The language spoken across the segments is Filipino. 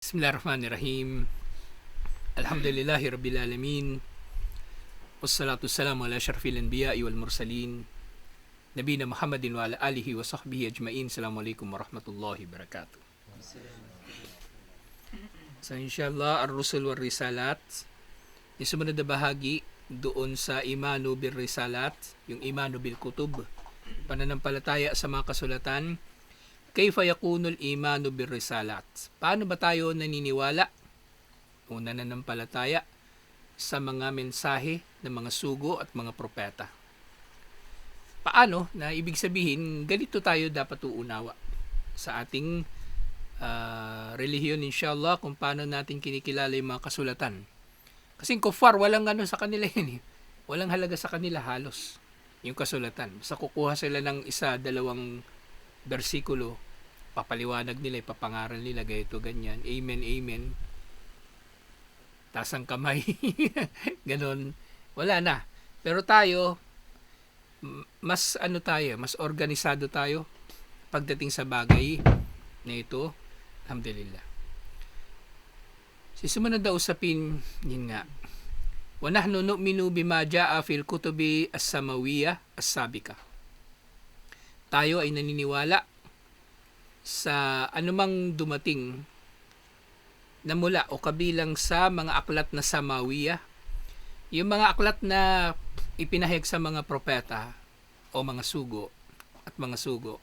Bismillahirrahmanirrahim. Alhamdulillahi Rabbil Alamin. Wassalatu wassalamu ala syarfil anbiya'i wal mursalin. Nabina Muhammadin wa ala alihi wa sahbihi ajma'in. Assalamualaikum warahmatullahi wabarakatuh. So inshallah, ar-rusul wal risalat. Yung sumunod na bahagi doon sa imanu bil risalat, yung imanu bil kutub, pananampalataya sa mga kasulatan, Kayfa yakunul imanu bir risalat? Paano ba tayo naniniwala o nananampalataya sa mga mensahe ng mga sugo at mga propeta? Paano na ibig sabihin ganito tayo dapat uunawa sa ating uh, relihiyon inshallah kung paano natin kinikilala yung mga kasulatan. Kasi kufar walang ano sa kanila yun eh. Walang halaga sa kanila halos yung kasulatan. Sa kukuha sila ng isa, dalawang bersikulo, papaliwanag nila, ipapangaral nila, ganito, ganyan. Amen, amen. Tasang kamay. Ganon. Wala na. Pero tayo, mas ano tayo, mas organisado tayo pagdating sa bagay na ito. Alhamdulillah. Si sumunod na usapin, yun nga. وَنَحْنُ نُؤْمِنُ بِمَا جَاءَ فِي الْكُتُبِ السَّمَوِيَّةِ السَّابِقَةِ tayo ay naniniwala sa anumang dumating na mula o kabilang sa mga aklat na samawiya. Yung mga aklat na ipinahayag sa mga propeta o mga sugo at mga sugo.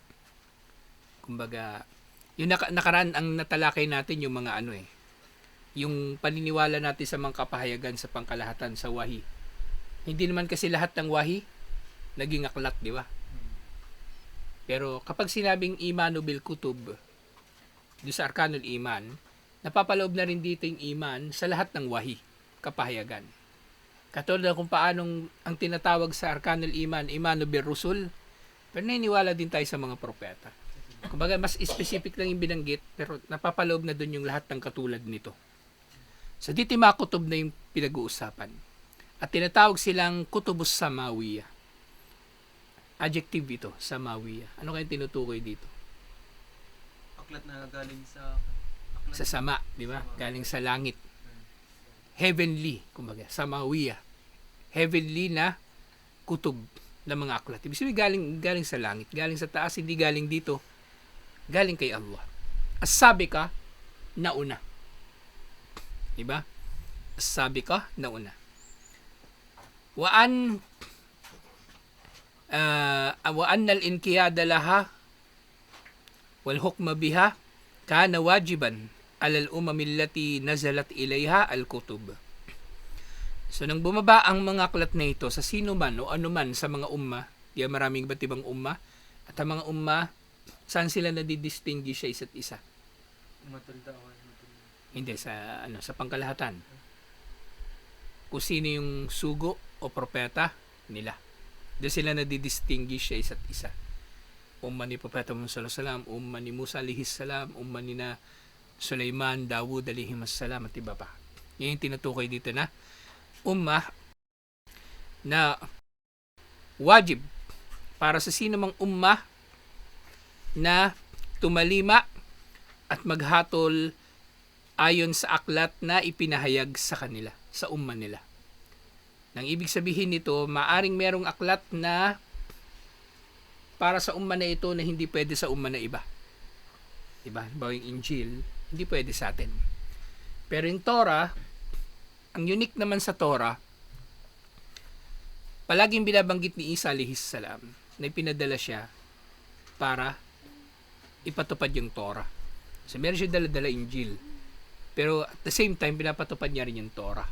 Kumbaga, yung naka, nakaraan ang natalakay natin yung mga ano eh, yung paniniwala natin sa mga kapahayagan sa pangkalahatan sa wahi. Hindi naman kasi lahat ng wahi naging aklat, di ba? Pero kapag sinabing imanu bil kutub, do sa arkanul iman, napapaloob na rin dito yung iman sa lahat ng wahi, kapahayagan. Katulad na kung paanong ang tinatawag sa arkanul iman, imanu bil rusul, pero naniniwala din tayo sa mga propeta. Kumbaga, mas specific lang yung binanggit, pero napapaloob na dun yung lahat ng katulad nito. So dito yung mga kutub na yung pinag-uusapan. At tinatawag silang kutubus samawiya. Adjective ito, samawiya. Ano kayong tinutukoy dito? Aklat na galing sa aklat Sa sama, di ba? Galing sa langit. Heavenly, kumbaga, samawiya. Heavenly na kutub ng mga aklat. Ibig sabihin galing, galing sa langit, galing sa taas, hindi galing dito. Galing kay Allah. As sabi ka, nauna. Diba? Sabi ka, nauna. Waan wa annal inkiyada laha wal hukma biha kana wajiban alal umam allati nazalat ilayha al kutub. So nang bumaba ang mga aklat na ito sa sino man o anuman sa mga umma, di maraming iba't ibang umma, at ang mga umma, saan sila nadidistinguish sa isa't isa? matulda o matulda. Hindi sa ano sa pangkalahatan. Kung sino yung sugo o propeta nila. Doon sila nadidistinguish sa isa't isa. Umma ni Propeta Muhammad sallallahu alaihi wasallam, umma ni Musa alaihi salam, umma ni na Sulaiman, Dawud alaihi salam at iba pa. Yan tinutukoy dito na umma na wajib para sa sino mang umma na tumalima at maghatol ayon sa aklat na ipinahayag sa kanila, sa umma nila. Nang ibig sabihin nito, maaring merong aklat na para sa umma na ito na hindi pwede sa umma na iba. Diba? Halimbawa yung Injil, hindi pwede sa atin. Pero yung Torah, ang unique naman sa Torah, palaging binabanggit ni Isa alihis salam na ipinadala siya para ipatupad yung Torah. So meron siya dala-dala Injil. Pero at the same time, pinapatupad niya rin yung Torah.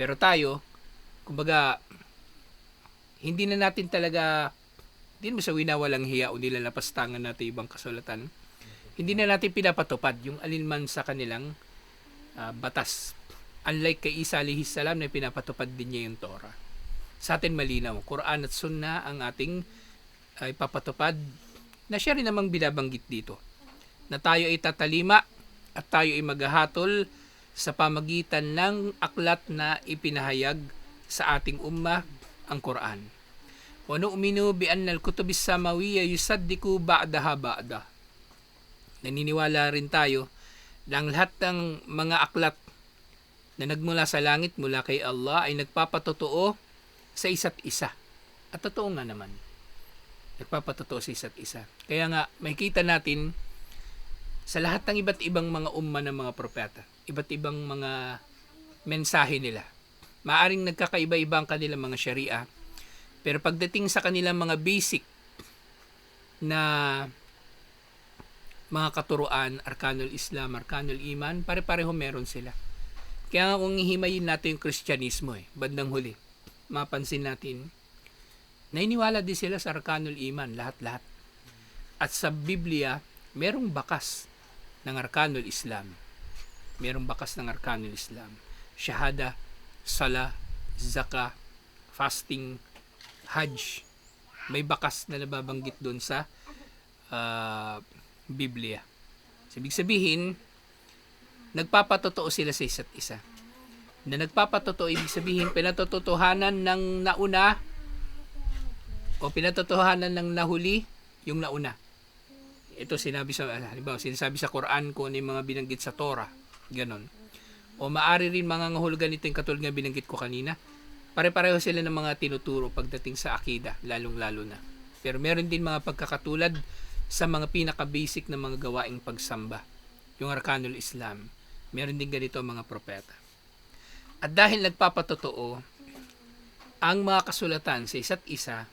Pero tayo, kumbaga, hindi na natin talaga, hindi mo sa winawalang hiya o nilalapastangan natin ibang kasulatan. Hindi na natin pinapatupad yung alinman sa kanilang uh, batas. Unlike kay Isa alihis salam na pinapatupad din niya yung Torah. Sa atin malinaw, Quran at Sunnah ang ating uh, ipapatupad na siya rin namang binabanggit dito na tayo ay tatalima at tayo ay maghahatol sa pamagitan ng aklat na ipinahayag sa ating umma ang Quran. Wa nu'minu bi anna al-kutub as-samawiyya yusaddiqu ba'daha ba'da. Naniniwala rin tayo na lahat ng mga aklat na nagmula sa langit mula kay Allah ay nagpapatotoo sa isa't isa. At totoo nga naman. Nagpapatotoo sa isa't isa. Kaya nga, makikita natin sa lahat ng iba't ibang mga umma ng mga propeta, iba't ibang mga mensahe nila. Maaring nagkakaiba-iba ang kanilang mga sharia, pero pagdating sa kanilang mga basic na mga katuruan, arkanul Islam, arkanul Iman, pare-pareho meron sila. Kaya nga kung hihimayin natin yung Kristyanismo eh, bandang huli, mapansin natin, nainiwala din sila sa arkanul Iman, lahat-lahat. At sa Biblia, merong bakas ng arkanul Islam. Merong bakas ng arkanul Islam. Shahada, sala, zaka, fasting, hajj. May bakas na nababanggit doon sa ah, Biblia. So, ibig sabihin, nagpapatotoo sila sa isa't isa. Na nagpapatotoo, ibig sabihin, pinatototohanan ng nauna o pinatotohanan ng nahuli yung nauna. Ito sinabi sa, halimbawa, sinasabi sa Quran kung ano yung mga binanggit sa Torah. Ganon. O maari rin mga ngahulugan ito yung katulad nga binanggit ko kanina. Pare-pareho sila ng mga tinuturo pagdating sa akida, lalong-lalo na. Pero meron din mga pagkakatulad sa mga pinaka-basic na mga gawaing pagsamba. Yung Arkanul Islam. Meron din ganito mga propeta. At dahil nagpapatotoo ang mga kasulatan sa isa't isa,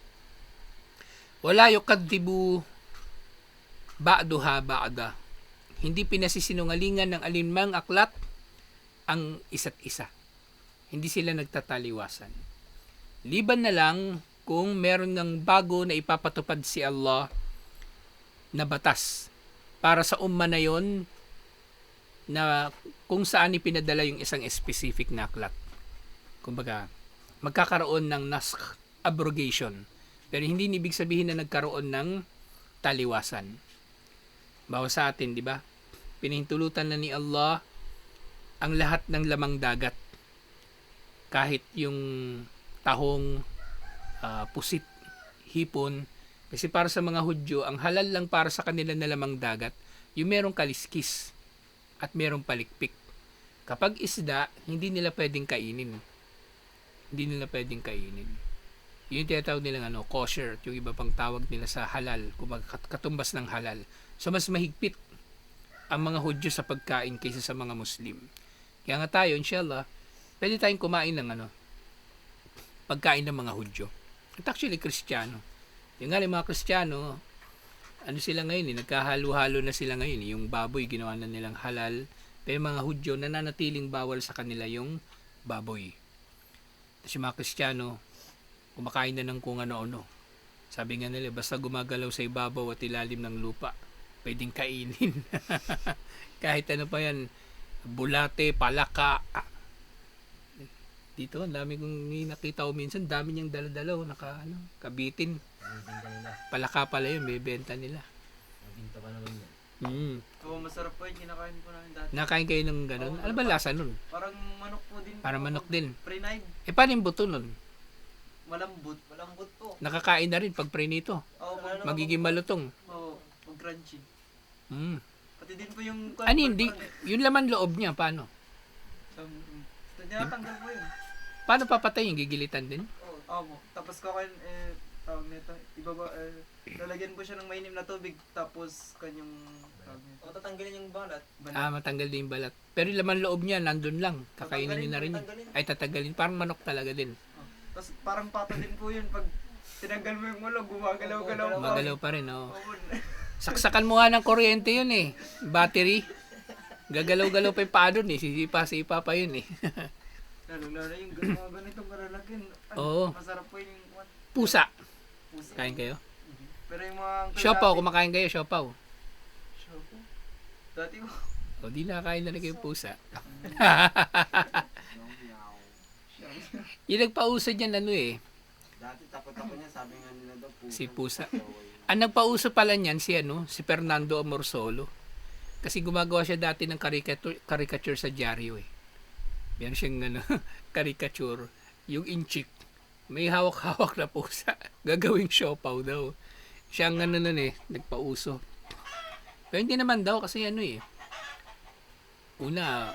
wala yukadibu ba'duha ba'da. Hindi pinasisinungalingan ng alinmang aklat ang isa't isa. Hindi sila nagtataliwasan. Liban na lang kung meron ng bago na ipapatupad si Allah na batas para sa umma na yon na kung saan ipinadala yung isang specific na aklat. Kumbaga, magkakaroon ng naskh abrogation. Pero hindi ibig sabihin na nagkaroon ng taliwasan. Bawa sa atin, di ba? Pinahintulutan na ni Allah ang lahat ng lamang dagat. Kahit yung tahong, ah, pusit, hipon. Kasi para sa mga Hudyo, ang halal lang para sa kanila na lamang dagat, yung merong kaliskis at merong palikpik. Kapag isda, hindi nila pwedeng kainin. Hindi nila pwedeng kainin. Yun yung tinatawag nilang ano, kosher, at yung iba pang tawag nila sa halal, kumbaga kat- katumbas ng halal. So mas mahigpit ang mga Hudyo sa pagkain kaysa sa mga Muslim. Kaya nga tayo, inshallah, pwede tayong kumain ng ano, pagkain ng mga Hudyo. At actually, Kristiyano. Yung nga, yung mga Kristiyano, ano sila ngayon eh, nagkahalo-halo na sila ngayon eh. Yung baboy, ginawa na nilang halal. Pero mga Hudyo, nananatiling bawal sa kanila yung baboy. Tapos yung mga Kristiyano, kumakain na ng kung ano-ano. Sabi nga nila, basta gumagalaw sa ibabaw at ilalim ng lupa, pwedeng kainin. Kahit ano pa yan, bulate, palaka. Dito, ang dami kong nakita ko minsan, dami niyang daladalaw, naka, ano, kabitin. Palaka pala yun, bebenta nila. Binta pa naman yan. Mm. Oo, masarap po yun. Kinakain po namin dati. Nakain kayo ng ganun? Ano ba lasa nun? Parang manok po din. Para manok din. Pre-9. Eh, paano yung buto nun? Malambot. Malambot po. Nakakain na rin pag prinito. Oo, pag, Magiging malutong. Oo, pag crunchy. Mm. Pati din po yung... Ano hindi? Yung laman loob niya, paano? Um, tinatanggal po yun. Paano papatayin? Gigilitan din? Oo. Oo. Tapos kakain, eh, tawag nito, ibaba, eh, lalagyan po siya ng mainim na tubig, tapos kanyang, tawag nito. O tatanggalin yung balat. Ah, matanggal din yung balat. Pero yung laman loob niya, nandun lang. Kakainin niyo na rin. yun. Tatanggalin. Ay, tatagalin. Parang manok talaga din. Oh. Tapos parang pato din po yun, pag tinanggal mo yung ulo, gumagalaw-galaw pa. Magalaw pa rin, oh. Saksakan mo nga ng kuryente yun eh. Battery. Gagalaw-galaw pa yung paa dun eh. Sisipa-sipa pa yun eh. Lalo-lalo yung mga ganitong karalakin. Oo. Masarap po yung. Pusa. Pusa. Kain kayo? Pero yung mga... Siopaw. Kumakain kayo, siopaw. Siopaw. Dati ko. O, di nakakain na rin kayo pusa. yung nagpauso dyan, ano eh. Dati takot ako niya, sabi nga nila daw pusa. Si pusa. Ang nagpauso pala niyan si ano, si Fernando Amorsolo. Kasi gumagawa siya dati ng caricature, caricature sa dyaryo eh. Meron siyang ano, caricature, yung inchik. May hawak-hawak na pusa. Gagawing siopaw daw. Siya ang ano nun eh, nagpauso. Pero hindi naman daw kasi ano eh. una,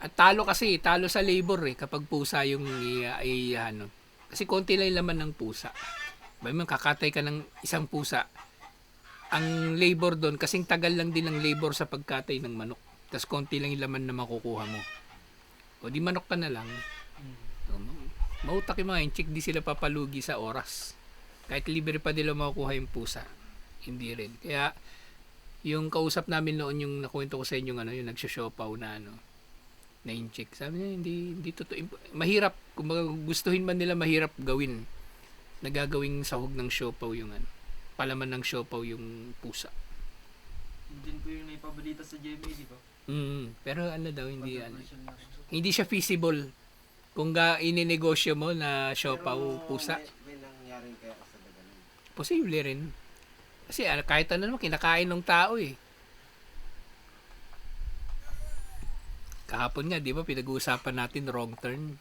at talo kasi, talo sa labor eh, kapag pusa yung i, i- ano. Kasi konti lang laman ng pusa. Ba mo, kakatay ka ng isang pusa. Ang labor doon, kasing tagal lang din ng labor sa pagkatay ng manok. Tapos konti lang yung laman na makukuha mo. O di manok ka na lang. So, ma- mautak yung mga inchik, di sila papalugi sa oras. Kahit libre pa nila makukuha yung pusa. Hindi rin. Kaya, yung kausap namin noon yung nakwento ko sa inyo ano, yung nagsosyopaw na ano, na inchik. Sabi niya, hindi, hindi totoo. Mahirap, kung gustuhin man nila, mahirap gawin. Nagagawing sahog ng siopaw yung ano, palaman ng siopaw yung pusa. Din po yung naipabalita sa GMA, di ba? Mm, pero ano daw, hindi ano, hindi siya feasible. Kung ga ininegosyo mo na siopaw pusa, May, may nangyaring kaya sa daganan. posible rin. Kasi ah, kahit ano naman, kinakain ng tao eh. Kahapon nga, di ba, pinag-uusapan natin wrong turn.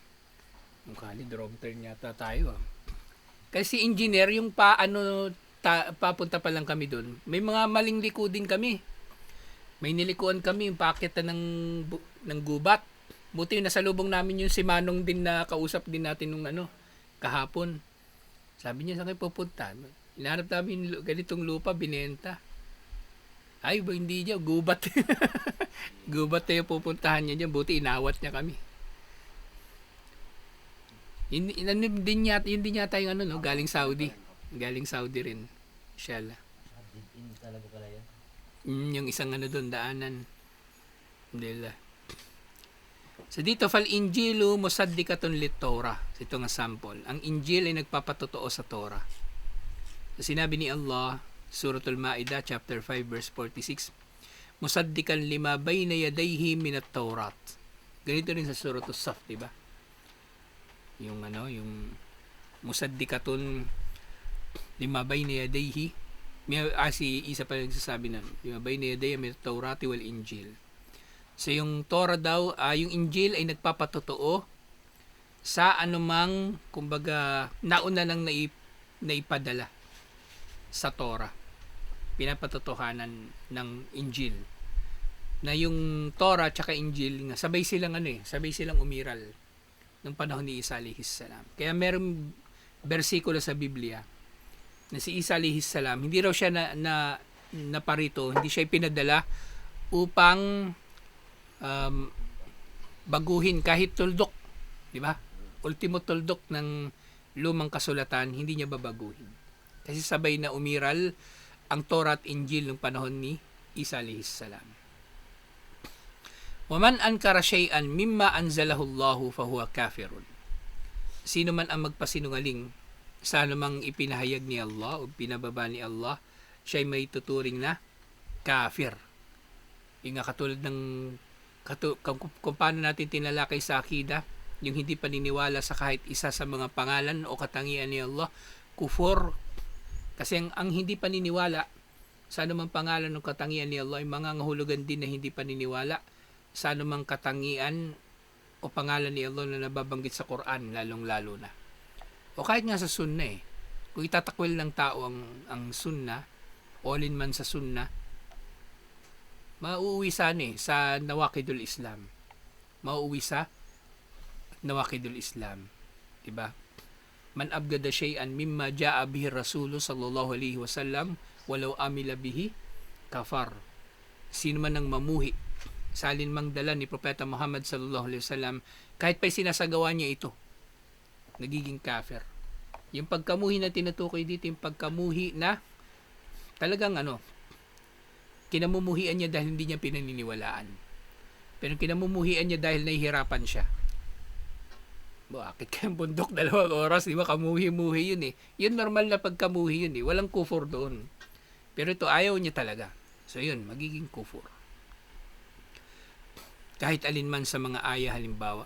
Mukhalid, wrong turn yata tayo ah. Kasi engineer, yung pa, ano, ta, papunta pa lang kami doon, may mga maling likudin kami. May nilikuan kami, yung paketan ng, bu- ng gubat. Buti yung nasa lubong namin yung si Manong din na kausap din natin nung ano, kahapon. Sabi niya, saan kayo pupunta? Hinahanap namin ganitong lupa, binenta. Ay, ba hindi niya, gubat. gubat na yung pupuntahan niya dyan. Buti inawat niya kami. Yun, yun, ano din yata, yun din yata yung ano, no? galing Saudi. Galing Saudi rin. Shell. End talaga pala yan. Mm, yung isang ano doon, daanan. Dila. So dito, fal Injilu musaddikatun lit Torah. Ito nga sample. Ang Injil ay nagpapatotoo sa Torah. So, sinabi ni Allah, Suratul Ma'idah, chapter 5, verse 46, Musaddikan lima bayna yadayhi minat Taurat. Ganito rin sa Suratul Saf, di ba? Yung ano, yung musaddikatun lima bayna yadayhi may ah, si isa pa nagsasabi na yung bayna yadayhi min Taurati wal Injil. So yung Torah daw, ah, yung Injil ay nagpapatotoo sa anumang kumbaga nauna nang naip, naipadala sa Torah. Pinapatotohanan ng Injil. Na yung Torah at Injil, nga, sabay silang ano eh, sabay silang umiral ng panahon ni Isa alayhis salam. Kaya merong bersikulo sa Biblia na si Isa alayhis salam, hindi raw siya na, na naparito, hindi siya ipinadala upang um, baguhin kahit tuldok, di ba? Ultimo tuldok ng lumang kasulatan, hindi niya babaguhin. Kasi sabay na umiral ang Torah at Injil ng panahon ni Isa alayhis salam. Waman ankara shay'an mimma anzalahu Allahu fahuwa kafirun. Sino man ang magpasinungaling sa anumang ipinahayag ni Allah o pinababa ni Allah, siya ay may tuturing na kafir. Yung nga katulad ng katu, kung, kung paano natin tinalakay sa akida, yung hindi paniniwala sa kahit isa sa mga pangalan o katangian ni Allah, kufur. Kasi ang, ang hindi paniniwala sa anumang pangalan o katangian ni Allah ay mga ngahulugan din na hindi paniniwala sa anumang katangian o pangalan ni Allah na nababanggit sa Quran, lalong-lalo na. O kahit nga sa sunna eh. Kung itatakwil ng tao ang, ang sunna, all in man sa sunna, mauuwi sa ano eh, sa nawakidul Islam. Mauuwi sa nawakidul Islam. Diba? Man abgada shay'an mimma ja'a bihi rasulu sallallahu alaihi wasallam walau amila bihi kafar. Sino man ang mamuhi sa alinmang dala ni Propeta Muhammad sallallahu alaihi wasallam kahit pa'y sinasagawa niya ito nagiging kafir. Yung pagkamuhi na tinutukoy dito yung pagkamuhi na talagang ano kinamumuhian niya dahil hindi niya pinaniniwalaan. Pero kinamumuhian niya dahil nahihirapan siya. Bakit kayong bundok dalawang oras di ba? Kamuhi-muhi yun eh. Yun normal na pagkamuhi yun eh. Walang kufur doon. Pero ito ayaw niya talaga. So yun magiging kufur kahit alin man sa mga aya halimbawa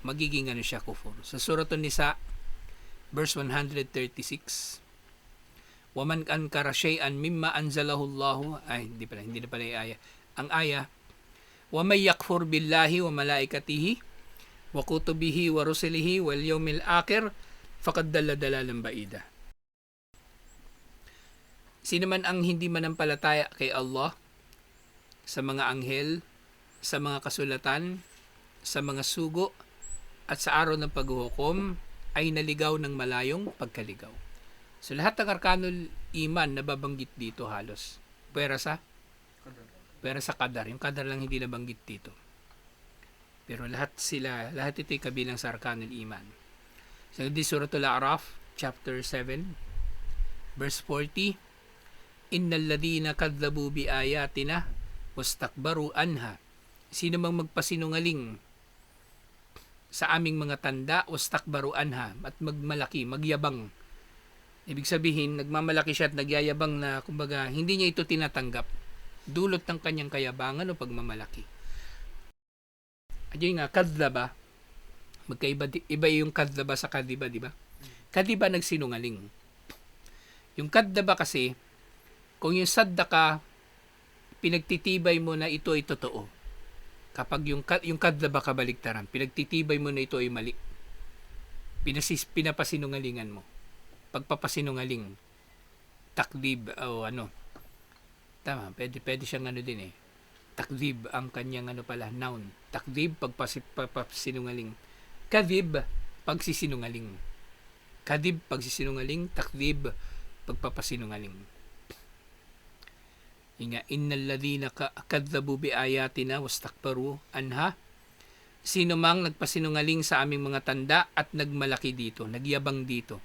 magiging ano siya kufur. Sa suratun nisa verse 136 waman ankara shay'an mimma anzalahu Allah ay hindi pala hindi na pala yung aya ang aya wa may yakfur billahi wa malaikatihi wa kutubihi wa rusulihi wal yawmil akhir faqad dalla dalalan baida. Sino man ang hindi manampalataya kay Allah sa mga anghel sa mga kasulatan, sa mga sugo, at sa araw ng paghuhukom ay naligaw ng malayong pagkaligaw. So lahat ng arkanul iman na babanggit dito halos. Pwera sa pwera sa kadar. Yung kadar lang hindi nabanggit dito. Pero lahat sila, lahat ito ay kabilang sa arkanul iman. So di suratul A'raf, chapter 7, verse 40, Innal ladina kadzabu bi ayatina wastakbaru anha. Sino mang magpasinungaling sa aming mga tanda wastakbaru anha at magmalaki, magyabang. Ibig sabihin, nagmamalaki siya at nagyayabang na kumbaga hindi niya ito tinatanggap. Dulot ng kanyang kayabangan o pagmamalaki. At yun nga, kadlaba, magkaiba, iba yung kadlaba sa kadiba, di ba? Kadiba nagsinungaling. Yung kadlaba kasi, kung yung sadda ka, pinagtitibay mo na ito ay totoo. Kapag yung, yung kadlaba kabaligtaran, pinagtitibay mo na ito ay mali. Pinasis, pinapasinungalingan mo. Pagpapasinungaling, takdib o ano. Tama, pwede, pwede siyang ano din eh. Takdib ang kanyang ano pala, noun. Takdib, pagpasi, pagpapasinungaling. Kadib, pagsisinungaling. Kadib, pagsisinungaling. Takdib, pagpapasinungaling. Inga, innal ladina ka- kadzabu bi ayatina wastakbaru anha. Sino mang nagpasinungaling sa aming mga tanda at nagmalaki dito, nagyabang dito.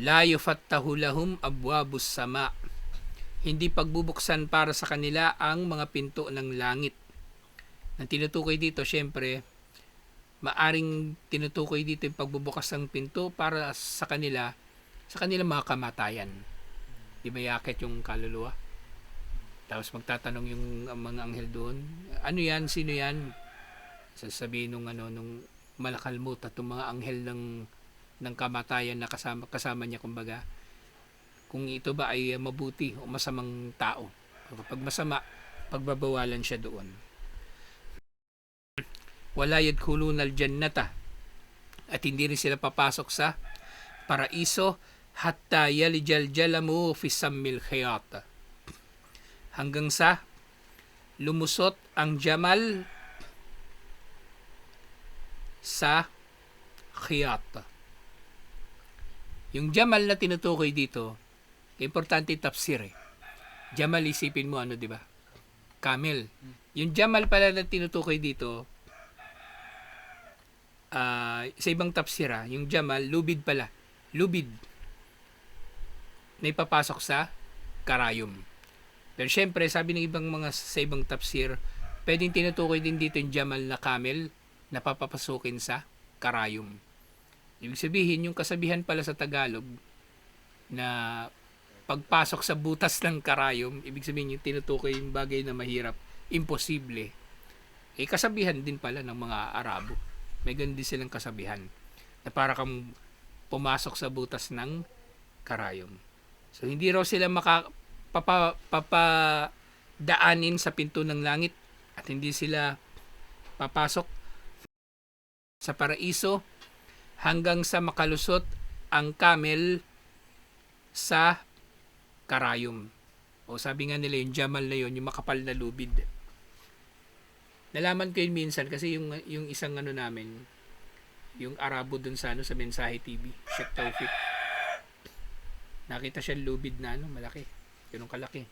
La yufattahu lahum abwabus sama. Hindi pagbubuksan para sa kanila ang mga pinto ng langit. Ang tinutukoy dito, syempre, maaring tinutukoy dito yung pagbubukas ng pinto para sa kanila, sa kanilang mga kamatayan. Di ba yakit yung kaluluwa? Tapos magtatanong yung mga anghel doon, ano yan, sino yan? Sasabihin nung ano nung malakalmut at mga anghel ng ng kamatayan na kasama kasama niya kumbaga kung ito ba ay mabuti o masamang tao. Kapag masama, pagbabawalan siya doon. Wala yadkhuluna al-jannata at hindi rin sila papasok sa paraiso hatta yalijal jalamu fi sammil khayat hanggang sa lumusot ang jamal sa khiyat. Yung jamal na tinutukoy dito, importante tafsir eh. Jamal isipin mo ano, di ba? Camel. Yung jamal pala na tinutukoy dito, ah, sa ibang tafsira, yung jamal, lubid pala. Lubid. Na ipapasok sa karayom. Pero syempre, sabi ng ibang mga sa ibang tafsir, pwedeng tinutukoy din dito yung jamal na camel na papapasukin sa karayom. Ibig sabihin, yung kasabihan pala sa Tagalog na pagpasok sa butas ng karayom, ibig sabihin yung tinutukoy yung bagay na mahirap, imposible. Eh, kasabihan din pala ng mga Arabo. May ganun silang kasabihan na para kang pumasok sa butas ng karayom. So, hindi raw sila maka, papa, papadaanin sa pinto ng langit at hindi sila papasok sa paraiso hanggang sa makalusot ang camel sa karayom. O sabi nga nila yung jamal na yun, yung makapal na lubid. Nalaman ko yun minsan kasi yung, yung isang ano namin, yung Arabo dun sa, ano, sa Mensahe TV, Sheikh Taufik. Nakita siya lubid na ano, malaki. Ganun kalaki.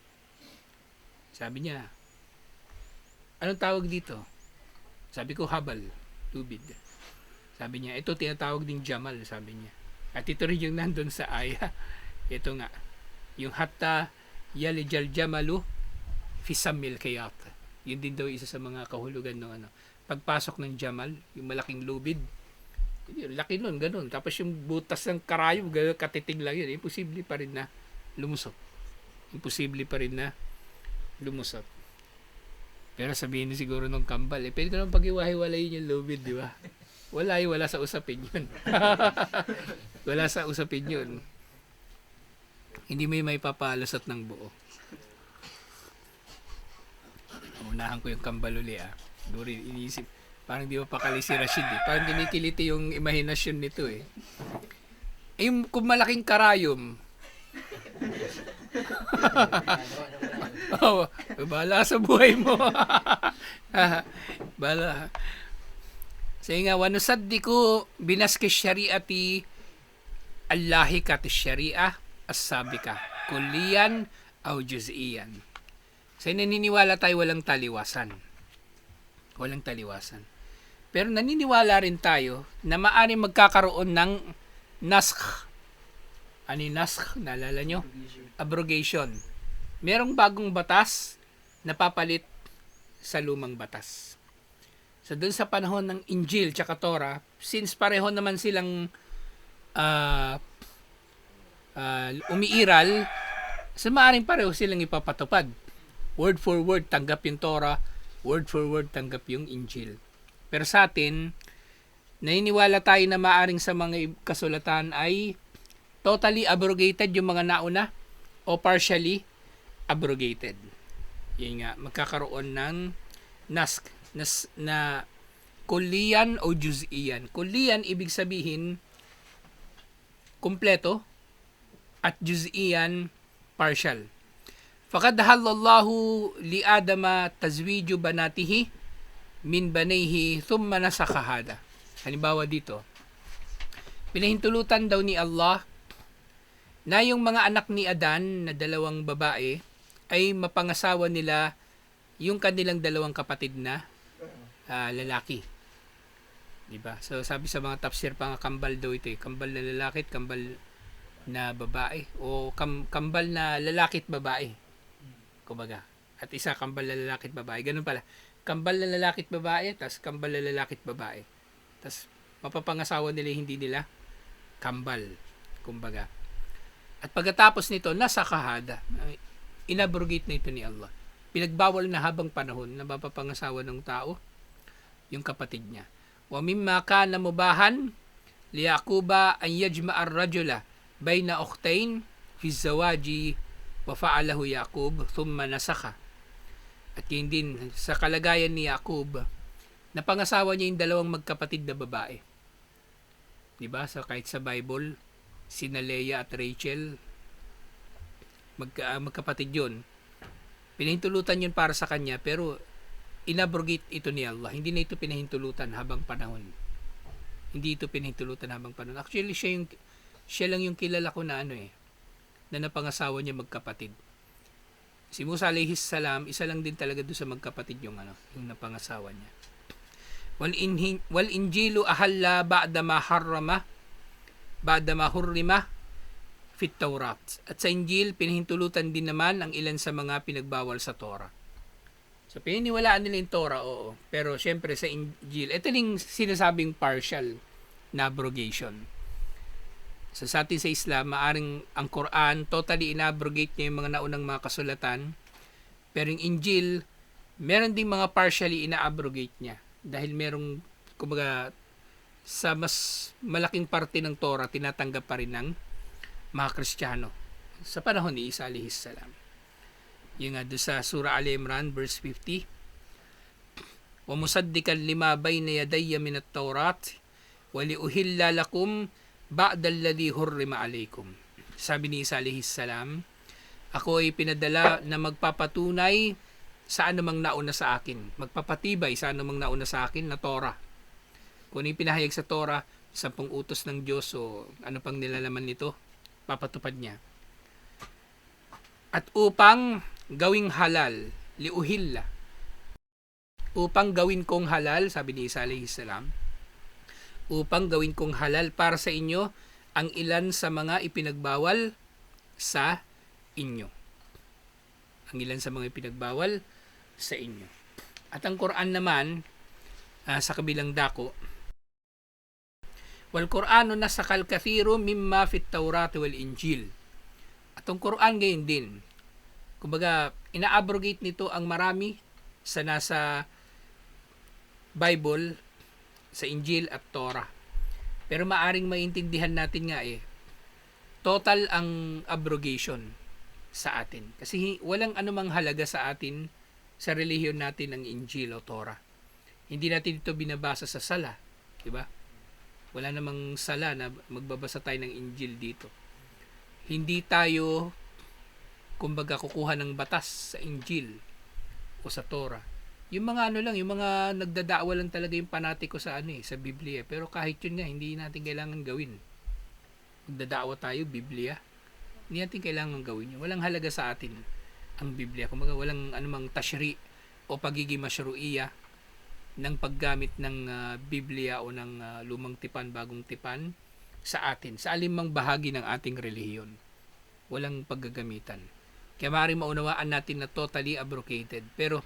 Sabi niya, anong tawag dito? Sabi ko, habal, lubid. Sabi niya, ito tinatawag ding Jamal, sabi niya. At ito rin yung nandun sa aya. Ito nga, yung hatta yalijal jamalu fisamil kayat. Yun din daw isa sa mga kahulugan ng ano. Pagpasok ng Jamal, yung malaking lubid, yun, laki nun, ganun. Tapos yung butas ng karayom, ganun, katitig lang yun. Imposible pa rin na lumusot. Imposible pa rin na lumusot. Pero sabihin ni siguro nung kambal, eh, pwede ko naman pag-iwahiwalayin yung lubid, di ba? Wala eh, wala sa usapin yun. wala sa usapin yun. Hindi may may papalusot ng buo. Unahan ko yung kambal uli ah. Siguro iniisip. Parang di ba pakali si Rashid eh. Parang kinikiliti yung imahinasyon nito eh. Eh, yung kung malaking karayom, oh, bahala sa buhay mo. bahala. Sige nga, wanusaddiku binaski syariati Allahi kat syariah as-sabika kulliyan aw juz'iyan. So naniniwala tayo walang taliwasan. Walang taliwasan. Pero naniniwala rin tayo na maaaring magkakaroon ng naskh. Yung naskh? Naalala nyo? Abrogation. Merong bagong batas na papalit sa lumang batas. So doon sa panahon ng Injil tsaka Torah, since pareho naman silang ah, ah, umiiral, sa maaring pareho silang ipapatupad. Word for word, tanggap yung Torah. Word for word, tanggap yung Injil. Pero sa atin, naniniwala tayo na maaring sa mga kasulatan ay totally abrogated yung mga nauna o partially abrogated. Yun nga, magkakaroon ng nask nas, na kulian o juz'iyan. Kulian, ibig sabihin, kumpleto at juz'iyan, partial. Fakad halallahu li Adama tazwiju banatihi min banayhi thumma nasakahada. Halimbawa dito, pinahintulutan daw ni Allah na yung mga anak ni Adan na dalawang babae ay mapangasawa nila yung kanilang dalawang kapatid na ah, lalaki. 'Di ba? So sabi sa mga tafsir pa nga kambal daw ito, eh. kambal na lalaki at kambal na babae o kam, kambal na lalaki at babae. Kumbaga. At isa kambal na lalaki at babae. Ganun pala. Kambal na lalaki at babae, tas kambal na lalaki at babae. Tas mapapangasawa nila hindi nila kambal. Kumbaga. At pagkatapos nito, nasa kahada. Inabrogate na ito ni Allah. Pinagbawal na habang panahon na mapapangasawa ng tao yung kapatid niya. Wa mimma kana mubahan li Yaquba an yajma'a ar-rajula bayna ukhtayn fi zawaji wa fa'alahu Yaqub thumma nasakha. At yun din sa kalagayan ni Yaqub napangasawa niya yung dalawang magkapatid na babae. 'Di ba? So kahit sa Bible, sina Leah at Rachel magka, magkapatid 'yun. Pinahintulutan 'yun para sa kanya pero inabrogate ito ni Allah. Hindi na ito pinahintulutan habang panahon. Hindi ito pinahintulutan habang panahon. Actually, siya yung siya lang yung kilala ko na ano eh na napangasawa niya magkapatid. Si Musa alayhis salam, isa lang din talaga doon sa magkapatid yung ano, yung napangasawa niya. Wal inhin wal injilu ahalla ba'da ma harrama ba'da ma hurrima fit Taurat. At sa Injil, pinahintulutan din naman ang ilan sa mga pinagbawal sa Torah. So, pininiwalaan nila yung Torah, oo. Pero, syempre, sa Injil, ito yung sinasabing partial na abrogation. So, sa atin sa Islam, maaring ang Quran, totally inabrogate niya yung mga naunang mga kasulatan. Pero yung Injil, meron ding mga partially ina-abrogate niya. Dahil merong, kumbaga, sa mas malaking parte ng Torah, tinatanggap pa rin ng mga Kristiyano sa panahon ni Isa alayhis salam. Yung nga doon sa Surah Al Imran verse 50. Wa musaddikan lima bayna yadayya min at-taurat wa liuhilla lakum ba'da alladhi hurrima alaykum. Sabi ni Isa alayhis salam, ako ay pinadala na magpapatunay sa anumang nauna sa akin. Magpapatibay sa anumang nauna sa akin na Torah. Kung ano yung pinahayag sa Torah, sampung utos ng Diyos o ano pang nilalaman nito, papatupad niya. At upang gawing halal, liuhilla. Upang gawin kong halal, sabi ni Isa alayhi upang gawin kong halal para sa inyo ang ilan sa mga ipinagbawal sa inyo. Ang ilan sa mga ipinagbawal sa inyo. At ang Quran naman, ah, sa kabilang dako, wal Qur'anu nasakal kathiru mimma fit Taurat wal Injil. At ang Quran gayon din. Kumbaga, ina-abrogate nito ang marami sa nasa Bible, sa Injil at Torah. Pero maaring maintindihan natin nga eh, total ang abrogation sa atin. Kasi walang anumang halaga sa atin sa relihiyon natin ang Injil o Torah. Hindi natin ito binabasa sa sala, di ba? Wala namang sala na magbabasa tayo ng Injil dito. Hindi tayo kumbaga kukuha ng batas sa Injil o sa Torah. Yung mga ano lang, yung mga nagdadaawa lang talaga yung panatiko sa ano eh, sa Biblia. Pero kahit yun nga, hindi natin kailangan gawin. Magdadaawa tayo, Biblia. Hindi natin kailangan gawin yun. Walang halaga sa atin ang Biblia. Kumbaga, walang anumang tashri o pagiging masyruiya ng paggamit ng ah, Biblia o ng ah, lumang tipan, bagong tipan sa atin, sa alimang bahagi ng ating relihiyon. Walang paggagamitan. Kaya maaaring maunawaan natin na totally abrogated. Pero,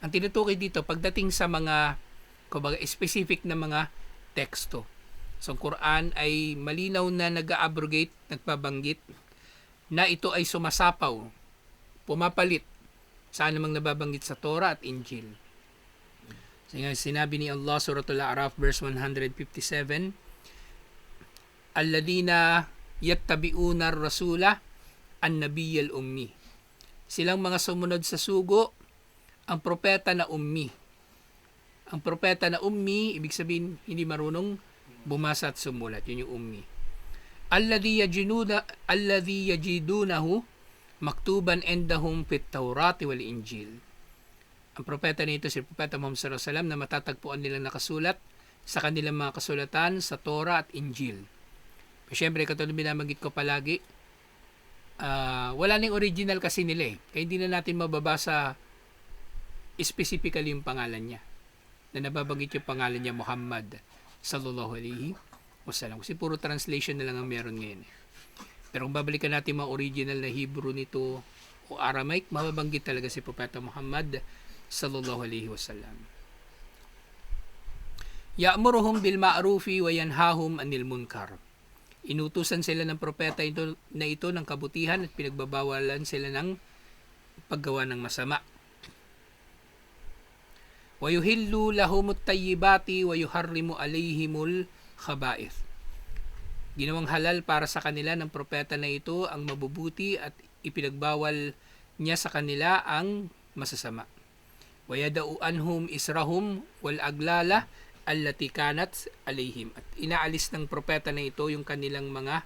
ang tinutukoy dito, pagdating sa mga, kumbaga, specific na mga teksto. So, ang Quran ay malinaw na nag-abrogate, nagpabanggit, na ito ay sumasapaw, pumapalit sa anumang nababanggit sa Torah at Injil. Sinabi ni Allah, Suratul A'raf, verse 157, Alladina yattabi'una ar-rasula an-nabiyyal ummi. Silang mga sumunod sa sugo, ang propeta na ummi. Ang propeta na ummi, ibig sabihin, hindi marunong bumasa at sumulat. Yun yung ummi. Alladhi yajiduna, alladhi yajidunahu maktuban endahum fit Taurati wal Injil. Ang propeta nito si Propeta Muhammad sallallahu alaihi wasallam na matatagpuan nilang nakasulat sa kanilang mga kasulatan sa Torah at Injil. Pero syempre, katulad binamagit ko palagi, ah, wala nang original kasi nila eh. Kaya hindi na natin mababasa specifically yung pangalan niya. Na nababanggit yung pangalan niya Muhammad sallallahu alaihi wasallam. Kasi puro translation na lang ang meron ngayon. eh. Pero kung babalikan natin mga original na Hebrew nito o Aramaic, mababanggit talaga si Propeta Muhammad sallallahu alaihi wasallam. Ya'muruhum bil ma'rufi wa yanhahum anil munkar. Inutusan sila ng propeta ito, na ito ng kabutihan at pinagbabawalan sila ng paggawa ng masama. Wa yuhillu lahumut tayyibati wa yuharrimu alayhimul khaba'ith. Ginawang halal para sa kanila ng propeta na ito ang mabubuti at ipinagbawal niya sa kanila ang masasama. Anhum israhum wal aglala allati kanat alayhim. At inaalis ng propeta na ito yung kanilang mga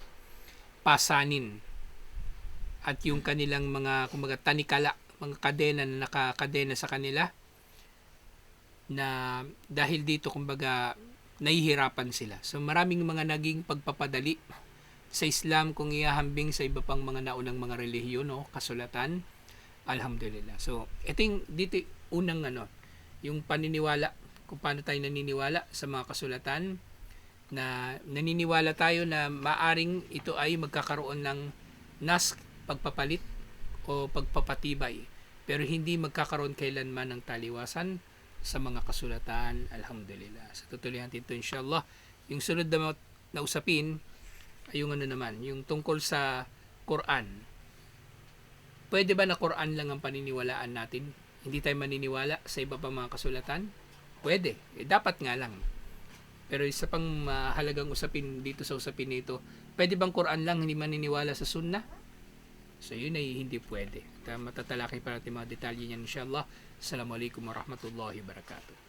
pasanin at yung kanilang mga kumbaga tanikala, mga kadena na nakakadena sa kanila na dahil dito kumbaga nahihirapan sila. So maraming mga naging pagpapadali sa Islam kung ihahambing sa iba pang mga naunang mga relihiyon o kasulatan. Alhamdulillah. So ito yung dito unang ano, yung paniniwala kung paano tayo naniniwala sa mga kasulatan na naniniwala tayo na maaring ito ay magkakaroon ng nas pagpapalit o pagpapatibay pero hindi magkakaroon kailanman ng taliwasan sa mga kasulatan. Alhamdulillah. Sa tutuloy natin inshallah yung sunod na, na usapin ay yung ano naman yung tungkol sa Quran. Pwede ba na Quran lang ang paniniwalaan natin hindi tayo maniniwala sa iba pang mga kasulatan pwede eh, dapat nga lang pero isa pang mahalagang usapin dito sa usapin nito pwede bang Quran lang hindi maniniwala sa sunnah So yun ay hindi pwede. At matatalakay pa natin mga detalye niyan inshallah. Assalamualaikum warahmatullahi wabarakatuh.